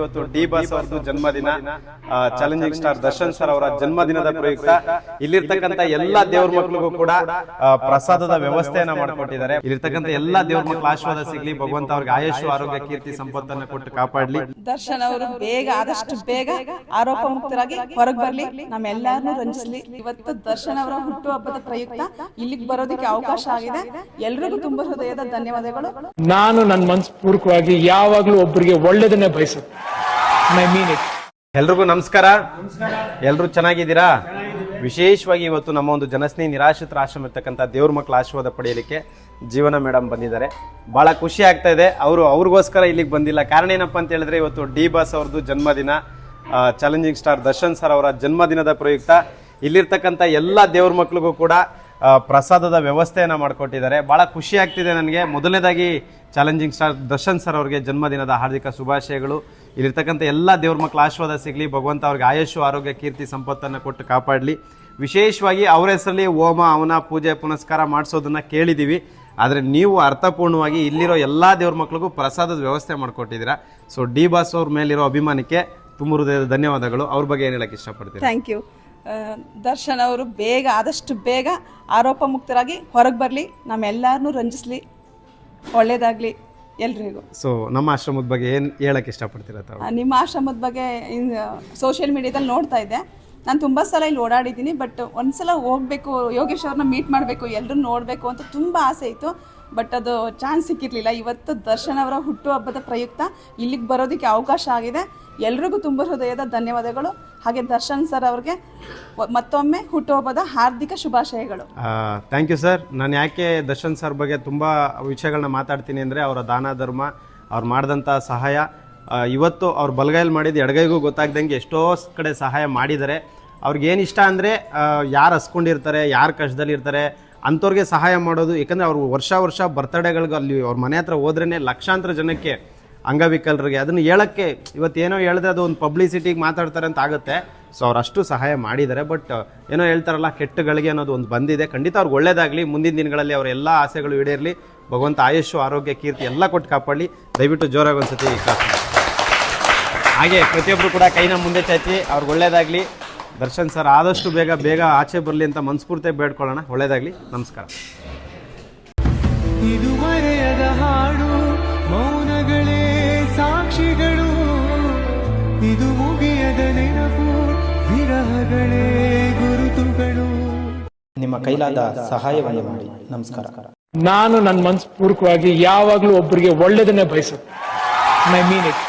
ಇವತ್ತು D boss ಅವರದ್ದು ಜನ್ಮದಿನ. ಚಾಲೆಂಜಿಂಗ್ ಸ್ಟಾರ್ ದರ್ಶನ್ ಸರ್ ಅವರ ಜನ್ಮದಿನದ ಪ್ರಯುಕ್ತ. ಇಲ್ಲಿರ್ತಕ್ಕಂಥ ಎಲ್ಲಾ ದೇವ್ರ ಮಕ್ಕಳಿಗೂ ಕೂಡ ಪ್ರಸಾದದ ವ್ಯವಸ್ಥೆಯನ್ನ ಮಾಡಿಕೊಟ್ಟಿದ್ದಾರೆ. ಇಲ್ಲಿರ್ತಕ್ಕಂಥ ಎಲ್ಲಾ ದೇವ್ರ ಮಕ್ಕಳು ಆಶೀರ್ವಾದ ಸಿಗ್ಲಿ. ಭಗವಂತ ಅವ್ರಿಗೆ ಆಯುಷು ಆರೋಗ್ಯ ಕೀರ್ತಿ ಸಂಪತ್ತನ್ನ ಕೊಟ್ಟು ಕಾಪಾಡ್ಲಿ. ದರ್ಶನ್ ಅವರು ಬೇಗ ಆದಷ್ಟು ಬೇಗ ಆರೋಪ ಮುಕ್ತರಾಗಿ ಹೊರಗೆ ಬರ್ಲಿ. ನಮ್ಮೆಲ್ಲರನ್ನೂ ರಂಜಿಸ್ಲಿ. ಇವತ್ತು ದರ್ಶನ್ ಅವರ ಹುಟ್ಟು ಹಬ್ಬದ ಪ್ರಯುಕ್ತ ಇಲ್ಲಿಗೆ ಬರೋದಕ್ಕೆ ಅವಕಾಶ ಆಗಿದೆ. ಎಲ್ರಿಗೂ ತುಂಬಾ ಹೃದಯದ ಧನ್ಯವಾದಗಳು. ನಾನು ನನ್ನ ಮನಸ್ಪೂರ್ವಕವಾಗಿ ಯಾವಾಗ್ಲೂ ಒಬ್ಬರಿಗೆ ಒಳ್ಳೇದನ್ನೇ ಬಯಸುತ್ತೆ. ಐ ಮೀನ್ ಇಟ್ ಎಲ್ರಿಗೂ ನಮಸ್ಕಾರ. ಎಲ್ಲರೂ ಚೆನ್ನಾಗಿದ್ದೀರಾ? ವಿಶೇಷವಾಗಿ ಇವತ್ತು ನಮ್ಮ ಒಂದು ಜನಸ್ನೇಹಿ ನಿರಾಶ್ರಿತರ ಆಶ್ರಮ ಇರ್ತಕ್ಕಂಥ ದೇವ್ರ ಮಕ್ಕಳ ಆಶೀರ್ವಾದ ಪಡೆಯಲಿಕ್ಕೆ ಜೀವನ ಮೇಡಮ್ ಬಂದಿದ್ದಾರೆ. ಭಾಳ ಖುಷಿ ಆಗ್ತಾ ಇದೆ. ಅವರು ಅವ್ರಿಗೋಸ್ಕರ ಇಲ್ಲಿಗೆ ಬಂದಿಲ್ಲ. ಕಾರಣ ಏನಪ್ಪ ಅಂತ ಹೇಳಿದ್ರೆ ಇವತ್ತು ಡಿ ಬಾಸ್ ಅವ್ರದ್ದು ಜನ್ಮದಿನ ಚಾಲೆಂಜಿಂಗ್ ಸ್ಟಾರ್ ದರ್ಶನ್ ಸರ್ ಅವರ ಜನ್ಮದಿನದ ಪ್ರಯುಕ್ತ ಇಲ್ಲಿರ್ತಕ್ಕಂಥ ಎಲ್ಲ ದೇವ್ರ ಮಕ್ಕಳಿಗೂ ಕೂಡ ಪ್ರಸಾದದ ವ್ಯವಸ್ಥೆಯನ್ನು ಮಾಡಿಕೊಟ್ಟಿದ್ದಾರೆ. ಭಾಳ ಖುಷಿ ಆಗ್ತಿದೆ ನನಗೆ. ಮೊದಲನೇದಾಗಿ ಚಾಲೆಂಜಿಂಗ್ ಸ್ಟಾರ್ ದರ್ಶನ್ ಸರ್ ಅವರಿಗೆ ಜನ್ಮದಿನದ ಹಾರ್ದಿಕ ಶುಭಾಶಯಗಳು. ಇಲ್ಲಿರ್ತಕ್ಕಂಥ ಎಲ್ಲ ದೇವ್ರ ಮಕ್ಕಳ ಆಶೀರ್ವಾದ ಸಿಗಲಿ, ಭಗವಂತ ಅವ್ರಿಗೆ ಆಯುಷು ಆರೋಗ್ಯ, ಕೀರ್ತಿ, ಸಂಪತ್ತನ್ನು ಕೊಟ್ಟು ಕಾಪಾಡಲಿ. ವಿಶೇಷವಾಗಿ ಅವರ ಹೆಸರಲ್ಲಿ ಹೋಮ, ಅವನ ಪೂಜೆ, ಪುನಸ್ಕಾರ ಮಾಡಿಸೋದನ್ನು ಕೇಳಿದ್ದೀವಿ ಆದರೆ ನೀವು ಅರ್ಥಪೂರ್ಣವಾಗಿ ಇಲ್ಲಿರೋ ಎಲ್ಲ ದೇವ್ರ ಮಕ್ಕಳಿಗೂ ಪ್ರಸಾದದ ವ್ಯವಸ್ಥೆ ಮಾಡಿಕೊಟ್ಟಿದ್ದೀರಾ. ಸೊ ಡಿ ಬಾಸ್ ಅವ್ರ ಮೇಲಿರೋ ಅಭಿಮಾನಕ್ಕೆ ತುಂಬ ಹೃದಯದ ಧನ್ಯವಾದಗಳು. ಅವ್ರ ಬಗ್ಗೆ ಏನು ಹೇಳಕ್ಕೆ ಇಷ್ಟಪಡ್ತೀನಿ ಥ್ಯಾಂಕ್ ಯು ದರ್ಶನ್ ಅವರು ಬೇಗ, ಆದಷ್ಟು ಬೇಗ ಆರೋಪ ಮುಕ್ತರಾಗಿ ಹೊರಗೆ ಬರಲಿ. ನಮ್ಮೆಲ್ಲರನ್ನೂ ರಂಜಿಸ್ಲಿ. ಒಳ್ಳೇದಾಗಲಿ. ಎಲ್ರಿಗೂ. ಸೊ ನಮ್ಮ ಆಶ್ರಮದ ಬಗ್ಗೆ ಏನು ಹೇಳಕ್ಕೆ ಇಷ್ಟಪಡ್ತೀರಾ ತಾವು? ನಿಮ್ಮ ಆಶ್ರಮದ ಬಗ್ಗೆ ಸೋಷಿಯಲ್ ಮೀಡಿಯಾದಲ್ಲಿ ನೋಡ್ತಾ ಇದ್ದೆ. ನಾನು ತುಂಬ ಸಲ ಇಲ್ಲಿ ಓಡಾಡಿದ್ದೀನಿ ಬಟ್ ಒಂದ್ಸಲ ಹೋಗಬೇಕು, ಯೋಗೇಶ್ ಅವ್ರನ್ನ ಮೀಟ್ ಮಾಡಬೇಕು ಎಲ್ಲರೂ ನೋಡಬೇಕು ಅಂತ ತುಂಬ ಆಸೆ ಇತ್ತು. ಬಟ್ ಅದು ಚಾನ್ಸ್ ಸಿಕ್ಕಿರಲಿಲ್ಲ. ಇವತ್ತು ದರ್ಶನ್ ಅವರ ಹುಟ್ಟುಹಬ್ಬದ ಪ್ರಯುಕ್ತ ಇಲ್ಲಿಗೆ ಬರೋದಕ್ಕೆ ಅವಕಾಶ ಆಗಿದೆ. ಎಲ್ರಿಗೂ ತುಂಬ ಹೃದಯದ ಧನ್ಯವಾದಗಳು. ಹಾಗೆ ದರ್ಶನ್ ಸರ್ ಅವ್ರಿಗೆ ಮತ್ತೊಮ್ಮೆ ಹುಟ್ಟುಹಬ್ಬದ ಹಾರ್ದಿಕ ಶುಭಾಶಯಗಳು. ಥ್ಯಾಂಕ್ ಯು ಸರ್ ನಾನು ಯಾಕೆ ದರ್ಶನ್ ಸರ್ ಬಗ್ಗೆ ತುಂಬ ವಿಷಯಗಳನ್ನ ಮಾತಾಡ್ತೀನಿ ಅಂದರೆ ಅವರ ದಾನ ಧರ್ಮ, ಅವ್ರು ಮಾಡಿದಂಥ ಸಹಾಯ ಇವತ್ತು ಅವ್ರು ಬಲಗೈಲಿ ಮಾಡಿದ್ದು ಎಡಗೈಗೂ ಗೊತ್ತಾಗ್ದಂಗೆ ಎಷ್ಟೋ ಕಡೆ ಸಹಾಯ ಮಾಡಿದ್ದಾರೆ. ಅವ್ರಿಗೆ ಏನು ಇಷ್ಟ ಅಂದರೆ ಯಾರು ಹಸ್ಕೊಂಡಿರ್ತಾರೆ, ಯಾರು ಕಷ್ಟದಲ್ಲಿ ಇರ್ತಾರೆ ಅಂಥವ್ರಿಗೆ ಸಹಾಯ ಮಾಡೋದು. ಯಾಕಂದರೆ ಅವ್ರು ವರ್ಷ ವರ್ಷ ಬರ್ತಡೇಗಳಿಗೆ ಅಲ್ಲಿ ಅವ್ರ ಮನೆ ಹತ್ರ ಹೋದ್ರೇ ಲಕ್ಷಾಂತರ ಜನಕ್ಕೆ ಅಂಗವಿಕಲರಿಗೆ ಅದನ್ನು ಹೇಳೋಕ್ಕೆ ಇವತ್ತೇನೋ ಹೇಳಿದ್ರೆ ಅದು ಒಂದು ಪಬ್ಲಿಸಿಟಿಗೆ ಮಾತಾಡ್ತಾರೆ ಅಂತ ಆಗುತ್ತೆ. ಸೊ ಅವ್ರು ಅಷ್ಟು ಸಹಾಯ ಮಾಡಿದ್ದಾರೆ. ಬಟ್, ಏನೋ ಹೇಳ್ತಾರಲ್ಲ, ಕೆಟ್ಟಗಳಿಗೆ ಅನ್ನೋದು ಒಂದು ಬಂದಿದೆ. ಖಂಡಿತ ಅವ್ರಿಗೆ ಒಳ್ಳೇದಾಗಲಿ. ಮುಂದಿನ ದಿನಗಳಲ್ಲಿ ಅವರ ಎಲ್ಲ ಆಸೆಗಳು ಈಡೇರಲಿ. ಭಗವಂತ ಆಯುಷು ಆರೋಗ್ಯ, ಕೀರ್ತಿ ಎಲ್ಲ ಕೊಟ್ಟು ಕಾಪಾಡಲಿ. ದಯವಿಟ್ಟು ಜೋರಾಗಿ ಮಾಡಿ. ಹಾಗೆ ಪ್ರತಿಯೊಬ್ಬರು ಕೂಡ ಕೈನ ಮುಂದೆ ಚಾಚಿ ಅವ್ರಿಗೆ ಒಳ್ಳೇದಾಗಲಿ. ದರ್ಶನ್ ಸರ್ ಆದಷ್ಟು ಬೇಗ ಬೇಗ ಆಚೆ ಬರಲಿ ಅಂತ ಮನಸ್ಫೂರ್ತಿ ಬೇಡ್ಕೊಳ್ಳೋಣ. ಒಳ್ಳೇದಾಗಲಿ. ನಮಸ್ಕಾರ. ಇದು ಮರೆಯದ ಹಾಡು ಮೌನಗಳೇ ಸಾಕ್ಷಿಗಳು. ಇದು ಮುಗಿಯದ ನೆನಪು ವಿರಹಗಳೇ ಗುರುತುಗಳು. ನಿಮ್ಮ ಕೈಲಾದ ಸಹಾಯವನ್ನು ಮಾಡಿ. ನಮಸ್ಕಾರ. ನಾನು ನನ್ನ ಮನಸ್ಪೂರ್ವಕವಾಗಿ ಯಾವಾಗಲೂ ಒಬ್ಬರಿಗೆ ಒಳ್ಳೇದನ್ನೇ ಬಯಸುತ್ತೆ. ಮೈ ಮೀನ್ ಇಟ್